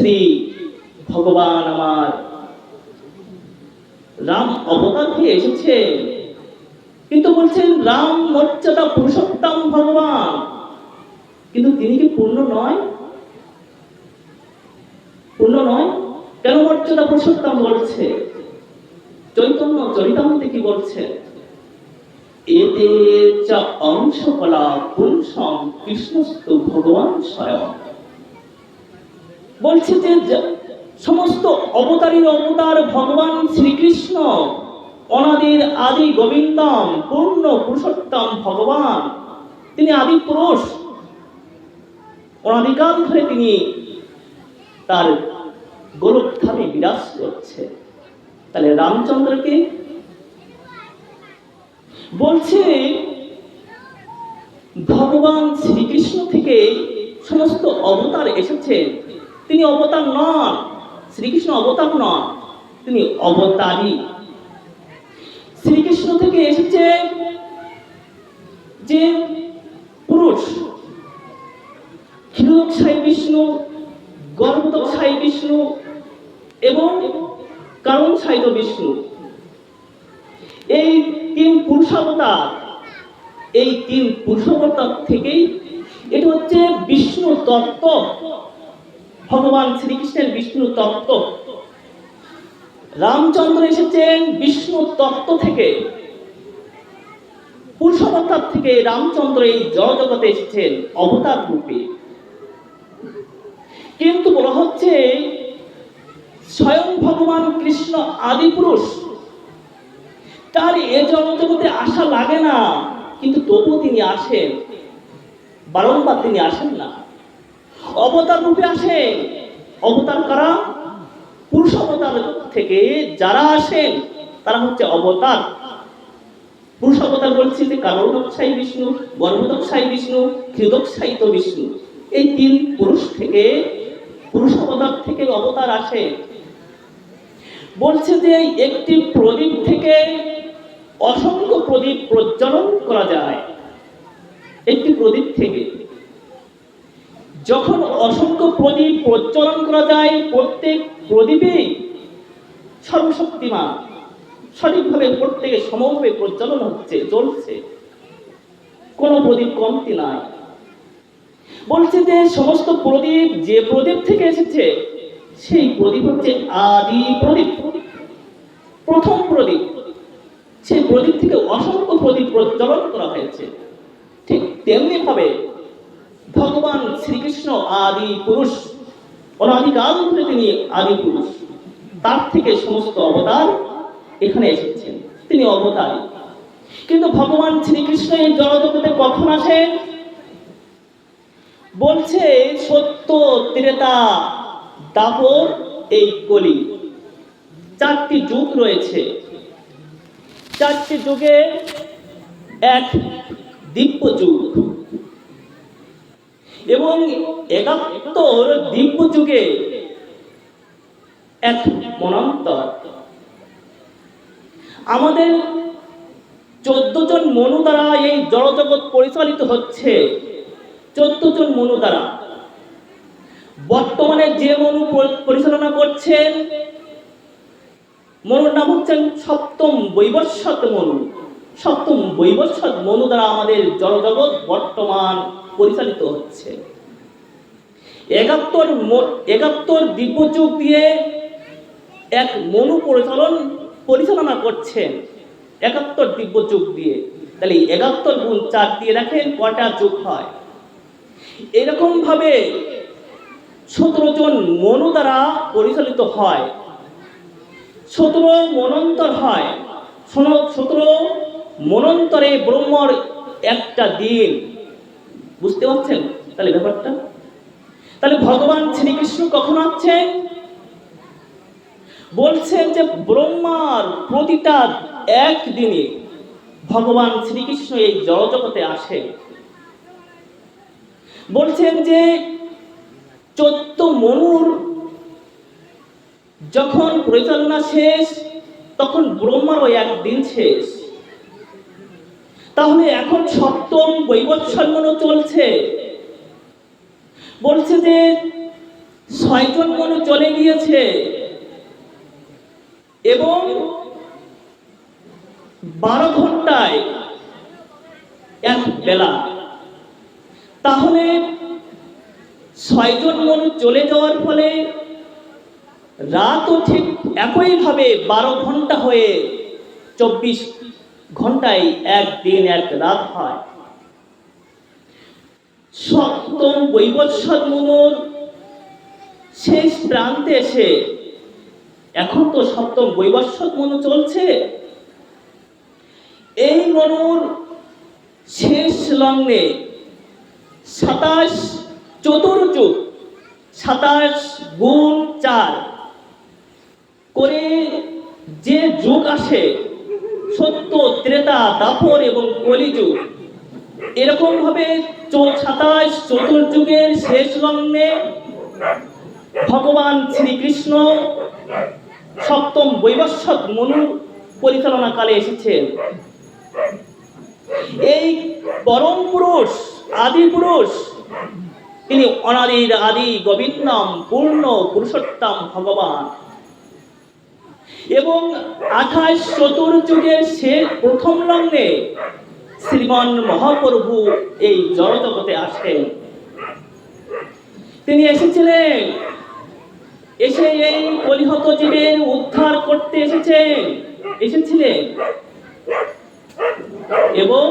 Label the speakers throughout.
Speaker 1: শ্রী ভগবান আমার। রাম অবতার হয়ে এসেছে। কিন্তু বলছেন, রাম মর্যাদা পুরুষোত্তম ভগবান। কিন্তু তিনি কি পূর্ণ নয়? পূর্ণ নয়? কেন মর্যাদা পুরুষোত্তম বলছে? চৈতন্য চরিতামৃতে কি বলছে? এতে চ অংশকলা পুরুষম কৃষ্ণস্তু ভগবান স্বয়ং। বলছে যে সমস্ত অবতারীর অবতার ভগবান শ্রীকৃষ্ণ, অনাদির আদি গোবিন্দম, পূর্ণ পুরুষোত্তম ভগবান। তিনি আদি পুরুষ। অনাদিকাল ধরে তিনি তার গোলকধামে বিরাজ করছে। তাহলে রামচন্দ্রকে বলছে, ভগবান শ্রীকৃষ্ণ থেকে সমস্ত অবতার এসেছে। তিনি অবতার নন। শ্রীকৃষ্ণ অবতার নন, তিনি অবতারী শ্রীকৃষ্ণ থেকে এসেছে যে পুরুষ ক্ষীরোদকশায়ী বিষ্ণু গর্ভদকশায়ী বিষ্ণু এবং কারণ সাহিত্য বিষ্ণু। এই তিন পুরুষাবতার, এই তিন পুরুষাবতার থেকেই এটা হচ্ছে বিষ্ণু তত্ত্ব। ভগবান শ্রীকৃষ্ণের বিষ্ণু তত্ত্ব। রামচন্দ্র এসেছেন বিষ্ণু তত্ত্ব থেকে। পুরুষাবতার থেকে রামচন্দ্র এই জগতে এসেছেন অবতার রূপে। কিন্তু বলা হচ্ছে, স্বয়ং ভগবান কৃষ্ণ আদি পুরুষ, তার এ জগতে আসা লাগে না, কিন্তু তবুও তিনি আসেন, বারংবার তিনি আসেন না। অবতার রূপে আসেন অবতার কারা? পুরুষ অবতার থেকে যারা আসেন তারা হচ্ছে অবতার। পুরুষ অবতার বলছি যে কারণদক্ষায়ী বিষ্ণু গর্ভদক্ষায়ী বিষ্ণু ক্ষিদক্ষায়িত বিষ্ণু। এই তিন পুরুষ থেকে, পুরুষ অবতার থেকে অবতার আসে। বলছে যে একটি প্রদীপ থেকে অসংখ্য প্রদীপ প্রজ্বলন করা যায়। একটি প্রদীপ থেকে যখন অসংখ্য প্রদীপ প্রজ্বলন করা যায়, প্রত্যেক প্রদীপেই সর্বশক্তিমান। সঠিকভাবে প্রত্যেকে সমভাবে প্রজ্বলন হচ্ছে চলছে কোনো প্রদীপ কমতি নাই। বলছে যে, সমস্ত প্রদীপ যে প্রদীপ থেকে এসেছে, সেই প্রদীপ হচ্ছে আদি প্রদীপ। প্রথম প্রদীপ। সেই প্রদীপ থেকে অসংখ্য প্রদীপ প্রজ্বলন করা হয়েছে। ঠিক তেমনি ভাবে ভগবান শ্রীকৃষ্ণ আদি পুরুষ, অনাদিকাল ধরে তিনি আদি পুরুষ। তার থেকে সমস্ত অবতার এখানে এসেছেন। তিনি অবতার। কিন্তু ভগবান শ্রীকৃষ্ণ এই জগতে কখন আসেন বলছে, সত্য ত্রেতা দাপর এই কলি। চারটি যুগ রয়েছে। চারটি যুগে এক দিব্য যুগ এবং একাত্তর দিব্য যুগে এক মনান্তর। আমাদের চোদ্দ জন মনু দ্বারা এই জড়জগৎ পরিচালিত হচ্ছে। চোদ্দ জন মনু দ্বারা। বর্তমানে যে মনু পরিচালনা করছেন, মনুর নাম হচ্ছেন সপ্তম বৈবস্বত মনু। সপ্তম বৈবস্বত মনু দ্বারা আমাদের জড়জগৎ বর্তমান পরিচালিত হচ্ছে। একাত্তর একাত্তর দিব্যযুগ দিয়ে এক মনু পরিচালন পরিচালনা করছেন একাত্তর দিব্য যুগ দিয়ে। তাহলে একাত্তর গুণ চার দিয়ে রাখেন কটা যুগ হয়। এরকম ভাবে সতেরো জন মনু দ্বারা পরিচালিত হয়। সতেরো মনন্তর হয়। সতেরো মনন্তরে ব্রহ্মর একটা দিন। বুঝতে পারছেন তাহলে ব্যাপারটা? তাহলে ভগবান শ্রীকৃষ্ণ কখন আসছেন? বলছেন যে ব্রহ্মার প্রতিটা একদিনে ভগবান শ্রীকৃষ্ণ এই জড়জগতে আসে বলছেন যে চোদ্দ মনুর যখন পরিচালনা শেষ, তখন ব্রহ্মারও একদিন শেষ। তাহলে এখন সপ্তম বৈবৎসর্মনও চলছে। বলছে যে ছয়জন মনু চলে গিয়েছে এবং বারো ঘন্টায় এক বেলা। তাহলে ছয়জন মনু চলে যাওয়ার ফলে রাতও ঠিক একইভাবে বারো ঘণ্টা হয়ে চব্বিশ ঘন্টায় একদিন এক রাত হয়। সপ্তম বৈবৎসর মনুর শেষ প্রান্তে এসে এখন তো সপ্তম বৈবৎসর মনু চলছে। এই মনুর শেষ লগ্নে সাতাশ চতুর্যুগ, সাতাশ গুণ চার করে যে যুগ আসে সত্য, ত্রেতা, দাপর এবং কলিযুগ। এরকম ভাবে সাতাশ চতুর্যুগের শেষ লগ্নে ভগবান শ্রীকৃষ্ণ সপ্তম বৈবস্বত মনু পরিচালনা কালে এসেছেন। এই পরম পুরুষ, আদি পুরুষ, তিনি অনাদির আদি গোবিন্দম পূর্ণ পুরুষোত্তম ভগবান। এবং আঠাশ চতুর্যুগের সে প্রথম লগ্নে শ্রীমান মহাপ্রভু এই জড়জগতে আসেন তিনি এসেছিলেন, এসে এই পরিহত জীবের উদ্ধার করতে এসেছেন, এসেছিলেন। এবং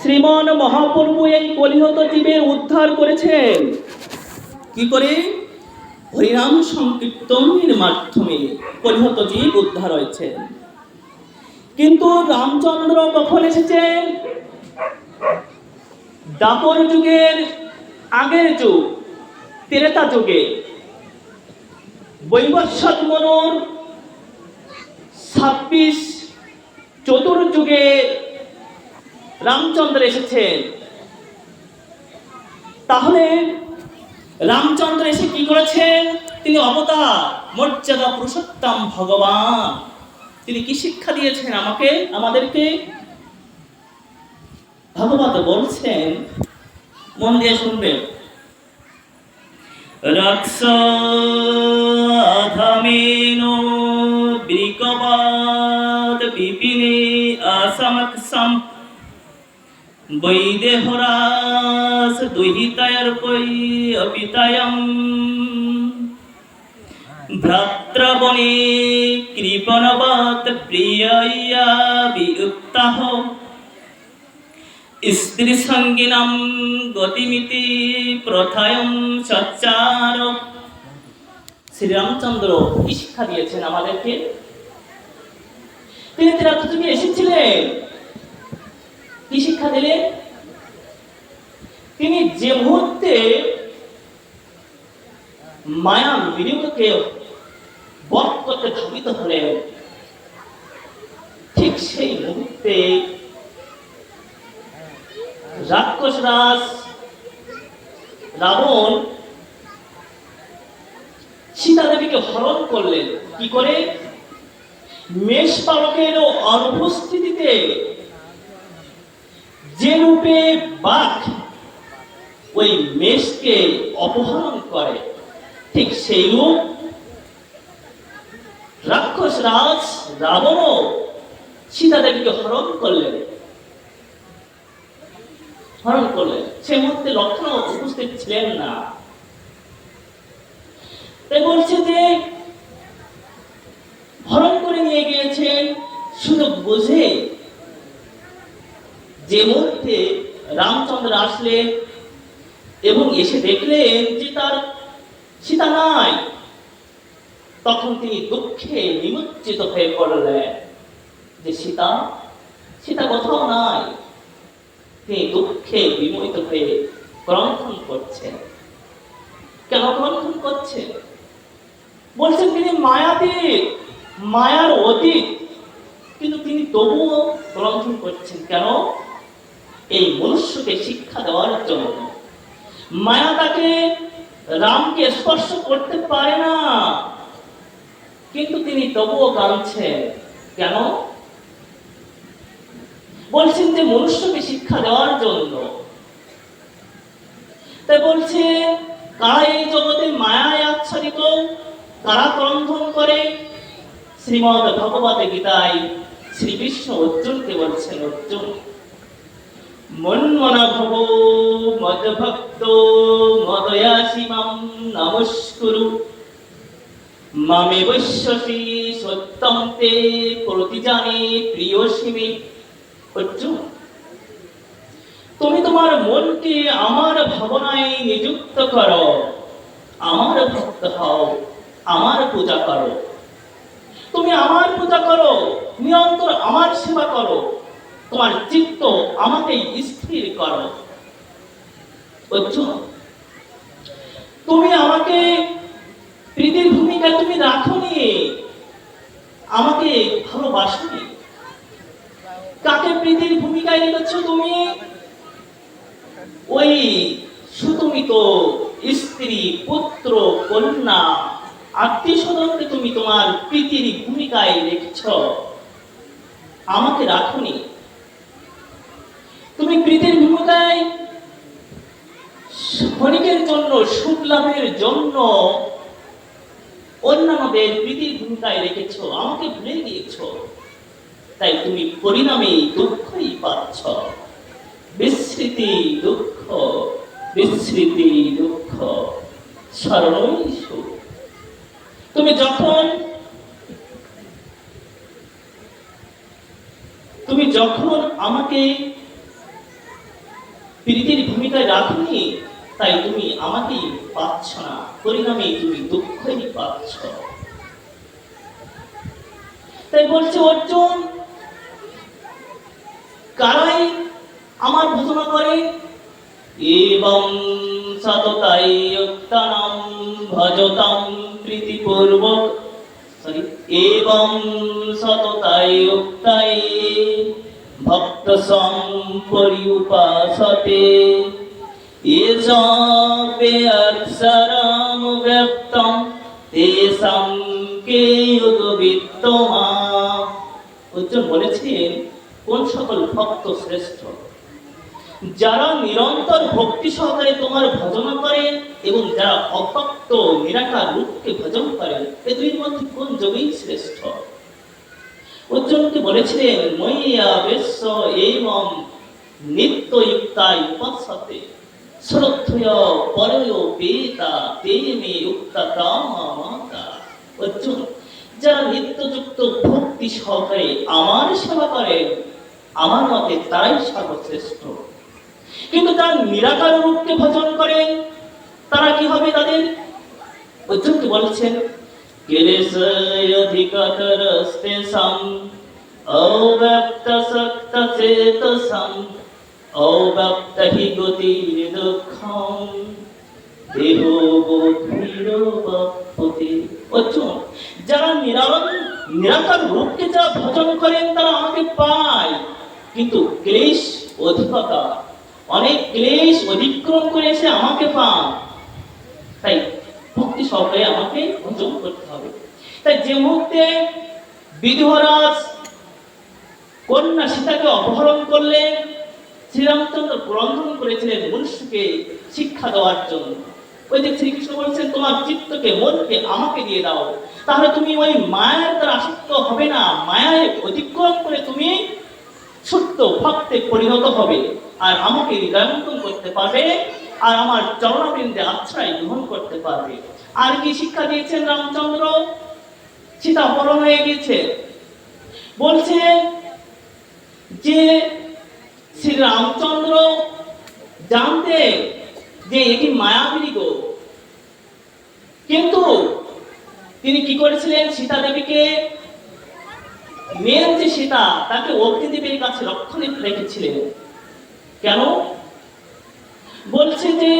Speaker 1: শ্রীমান মহাপ্রভু এই কলিহত জীবের উদ্ধার করেছেন। কি করে? হরিনাম সংকীর্তনের মাধ্যমে পরিহত জীব উদ্ধার হয়েছে। কিন্তু রামচন্দ্র কখন এসেছেন দাপর যুগের আগের যুগ, তেরেতা যুগে। বৈবস্বত মনোর ছাব্বিশ চতুর্যুগে রামচন্দ্র এসেছেন। তাহলে রামচন্দ্র এসে কি করেছেন? তিনি অবতার, মর্যাদা পুরুষোত্তম ভগবান। তিনি কি শিক্ষা দিয়েছেন আমাকে, আমাদেরকে? ভগবত বলছেন, মন দিয়ে শুনবেন। রক্ষাধামেনো বৃকবাদ বিপিনে বৈদেহরাস দুহিতায়র্পৈ অপিতায়ম। ভ্রাত্রবনে কৃপণবত প্রিয়য়া বিউক্তাহ স্ত্রী সঙ্গিনাম গতিমিতি প্রথায়ম সচ্চার। শ্রীরামচন্দ্র কি শিক্ষা দিয়েছেন আমাদেরকে। তিনি তুমি এসেছিলেন। কি শিক্ষা দিলেন? তিনি যে মুহূর্তে মায়া বিনিয়োগকে বধ করতে ধাবিত হলেন, ঠিক সেই মুহূর্তে রাক্ষস রাজ, রাবণ সীতা দেবীকে হরণ করলেন। কি করে? মেষ পালকের অনুপস্থিতিতে যে রূপে বাঘ ওই মেষকে অপহরণ করে, ঠিক সেই রূপ রাক্ষস রাজ রাবণও সীতা দেবীকে হরণ করলেন। হরণ করলেন। সে মুহূর্তে লক্ষণ উপস্থিত ছিলেন না। তাই বলছে যে, হরণ করে নিয়ে গিয়েছেন, শুধু বুঝে যে মুহূর্তে রামচন্দ্র আসলেন এবং এসে দেখলেন যে তার সীতা নাই, তখন তিনি দুঃখে নিমজ্জিত হয়ে পড়লেন যে সীতা সীতা কোথাও নাই। তিনি দুঃখে বিমোহিত হয়ে ক্রন্থন করছেন। কেন ক্রন্থন করছেন? বলছেন তিনি মায়াতীত, মায়ার অতীত। কিন্তু তিনি তবুও ক্রন্থন করছেন। কেন? এই মনুষ্যকে শিক্ষা দেওয়ার জন্য। মায়া তাকে রামকে স্পর্শ করতে পারে না। কিন্তু তিনি তবুও কাঁদছেন। কেন? বলছেন যে মনুষ্যকে শিক্ষা দেওয়ার জন্য। তাই বলছে, কারা এই জগতে মায়ায় আচ্ছাদিত? কারা ক্রন্ধন করে? শ্রীমদ ভগবত গীতায় শ্রীকৃষ্ণ অর্জুনকে বলছেন অর্জুন। মন্মনা ভব মদভক্ত মদয়াসি মাম নমস্কুরু। মামে বৈশ্বসি সত্যম তে প্রতিজানে প্রিয়সী মে অর্জুন, তুমি তোমার মনকে আমার ভাবনায় নিযুক্ত করো। আমার ভক্ত হও, আমার পূজা করো। তুমি আমার পূজা করো নিরন্তর আমার সেবা করো। তোমার চিত্ত আমাকে স্থির করো। তুমি আমাকে প্রীতির ভূমিকা তুমি রাখনি। আমাকে ভালোবাসনি। কাকে প্রীতির ভূমিকায় রেখেছ তুমি? ওই সুতমিত স্ত্রী, পুত্র, কন্যা আত্মীয় স্বজনকে তুমি তোমার প্রীতির ভূমিকায় রেখেছ। আমাকে রাখনি। তুমি প্রীতির ভূমিকায় ক্ষণিকের জন্য সুখ জন্য অন্যান্যদের প্রীতির ভূমিকায় রেখেছ, আমাকে ভুলে দিয়েছ তাই তুমি পরিণামে দুঃখই পাচ্ছ। বিস্মৃতি দুঃখ বিস্মৃতি দুঃখ, স্মরণই তুমি যখন তুমি যখন আমাকে প্রীতির ভূমিকায় রাখনি তাই তুমি আমাকেই পাচ্ছ না পরিণামে তুমি দুঃখই পাচ্ছ। তাই বলছে, অর্জুন, কারাই আমার ভজনা করে, এবং সততাই উত্তনম ভজতাম প্রীতিপূর্বক সরি এবং সততাই উক্তাই ভক্ত সম্পরিউপাসতে এসবে অক্ষরম ব্যক্তম তেষাং কে যুগ বিত্তমা। অর্জুন বলেছেন, কোন সকল ভক্ত শ্রেষ্ঠ? যারা নিরন্তর ভক্তি সহকারে তোমার ভজন করে এবং যারা অভক্ত নিরাকার রূপকে ভজন করে, এ দুইয়ের মধ্যে কোন যোগই শ্রেষ্ঠ? অর্জুনকে বলেছিলেন মইয়া বেশ্য এবং নিত্যযুক্তা উপাসতে। শ্রদ্ধয় পরয় বেতা তে মে উক্তা কামা মাতা। অর্জুন, যারা নিত্যযুক্ত ভক্তি সহকারে আমার সেবা করেন, আমার মতে তারাই সর্বশ্রেষ্ঠ। কিন্তু তার নিরাকার রূপকে ভজন করেন, তারা কি হবে তাদের? অর্জুনকে বলছেন? কিলেশয়ধিকতরস্তেষাম অব্যক্তসক্তচেতসাম অব্যক্ত গতির দুঃখম দেহ বোধিরোপতি অর্জুন, যারা নিরারণ নিরাকার রূপকে যারা ভজন করেন তারা আমাকে পায়। কিন্তু ক্লেশ অধিকতা, অনেক ক্লেশ অতিক্রম করে এসে আমাকে পান তাই ভক্তি সহকারে আমাকে ভজন করতে হবে। তাই যে মুহূর্তে বিধুরাজ কন্যা সীতাকে অপহরণ করলেন শ্রীরামচন্দ্র ক্রন্দন করেছিলেন মনুষ্যকে শিক্ষা দেওয়ার জন্য। ওই যে শ্রীকৃষ্ণ বলছেন, তোমার চিত্তকে, মনকে আমাকে দিয়ে দাও। তাহলে তুমি ওই মায়ের দ্বারা আসক্ত হবে না। মায়ায় অতিক্রম করে তুমি সত্য ভক্তে পরিণত হবে। আর আমাকে হৃদয়ঙ্কন করতে পারবে। আর আমার চরণাবৃন্দে আশ্রয় গ্রহণ করতে পারবে। আর কি শিক্ষা দিয়েছেন রামচন্দ্র? সীতা অপহরণ হয়ে গেছে। বলছে যে শ্রী রামচন্দ্র জানতে যে এটি মায়াবিনী গো। কিন্তু তিনি কি করেছিলেন? সীতা দেবীকে মেয়ের যে সীতা, তাকে অগ্নিদেবীর কাছে রক্ষণে রেখেছিলেন। কেন? বলছে যে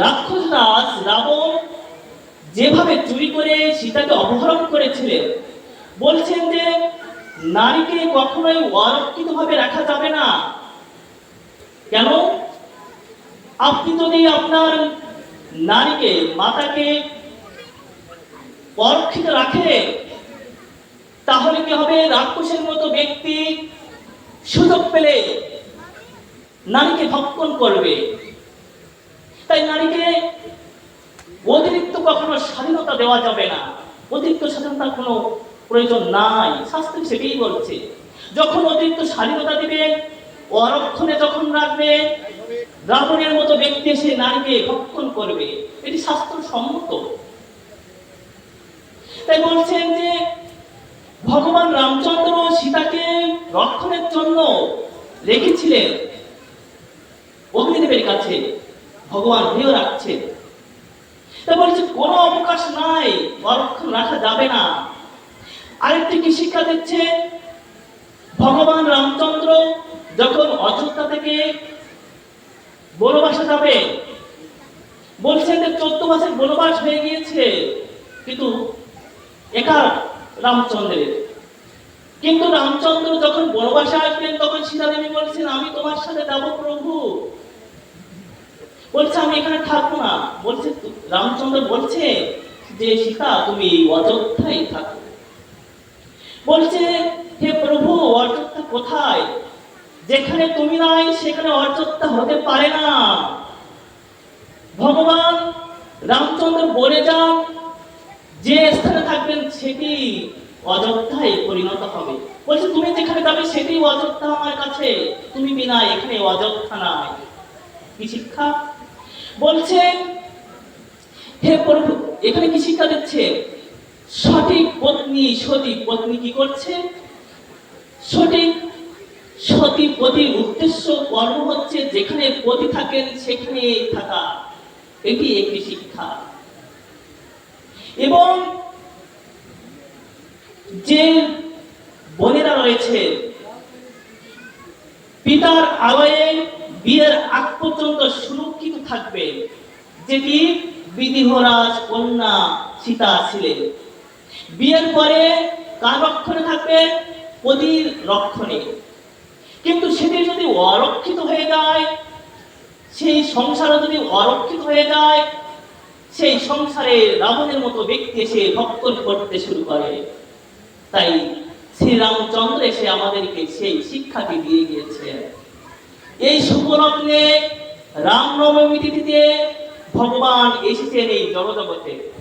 Speaker 1: রাক্ষস রাজ, রাবণ যেভাবে চুরি করে সীতাকে অপহরণ করেছিলেন, বলছেন যে নারীকে কখনোই অরক্ষিত ভাবে রাখা যাবে না। কেন? আপনি যদি আপনার নারীকে, মাতাকে অরক্ষিত রাখে, তাহলে কি হবে? রাক্ষসের মতো ব্যক্তি সুযোগ পেলে নারীকে ভক্ষণ করবে। তাই নারীকে অতিরিক্ত কখনো স্বাধীনতা দেওয়া যাবে না। অতিরিক্ত স্বাধীনতা কোনো প্রয়োজন নাই। শাস্ত্র সেটাই বলছে। যখন অতিরিক্ত স্বাধীনতা দিবে অরক্ষণে যখন রাখবে রাবণের মতো ব্যক্তি এসে নারীকে ভক্ষণ করবে। এটি শাস্ত্র সম্মত। তাই বলছেন যে, ভগবান রামচন্দ্র সীতাকে রক্ষণের জন্য রেখেছিলেন। অগ্নিদেবের কাছে ভগবান হেয় রাখছেন। তা বলছে, কোনো অবকাশ নাই অরক্ষণ রাখা যাবে না। আরেকটি কি শিক্ষা দিচ্ছে? ভগবান রামচন্দ্র যখন অযোধ্যা থেকে বনবাসে যাবে, বলছেন যে চোদ্দ মাসের বনবাস হয়ে গিয়েছে, কিন্তু একা রামচন্দ্রের। কিন্তু রামচন্দ্র যখন বনবাসে আসবেন, তখন সীতাদেবী বলছেন, আমি তোমার সাথে যাব প্রভু। বলছে, আমি এখানে থাকব না। বলছে, রামচন্দ্র বলছে যে, সীতা, তুমি অযোধ্যায় থাকো। বলছে হে প্রভু অযোধ্যা কোথায়? যেখানে তুমি নাই, সেখানে অযোধ্যা হতে পারে না। ভগবান রামচন্দ্র বলে যান যে স্থানে থাকবেন সেটি অযোধ্যায় পরিণত হবে। বলছে, তুমি যেখানে যাবে, সেটি অযোধ্যা আমার কাছে। তুমি বিনা এখানে অযোধ্যা নাই। কি শিক্ষা? বলছেন হে প্রভু, এখানে কি শিক্ষা দিচ্ছে? সঠিক পত্নী সঠিক পত্নী কি করছে? সঠিক সতী পতির উদ্দেশ্য কর্ম হচ্ছে যেখানে পতি থাকেন সেখানে থাকা। এটি একটি শিক্ষা। এবং যে বোনেরা রয়েছে, পিতার আলয়ে বিয়ের আগ পর্যন্ত সুরক্ষিত থাকবে, যেটি বিধিহরাজ কন্যা সীতা ছিলেন। বিয়ের পরে কার রক্ষণে থাকবে? পতির রক্ষণে। কিন্তু সেটি যদি অরক্ষিত হয়ে যায়, সেই সংসারে যদি অরক্ষিত হয়ে যায়, সেই সংসারে রাবণের মতো ব্যক্তি এসে ভক্ষণ করতে শুরু করে। তাই শ্রীরামচন্দ্র এসে আমাদেরকে সেই শিক্ষাটি দিয়ে গিয়েছে। এই শুভলগ্নে রামনবমী তিথিতে ভগবান এসেছেন এই জগজগতে।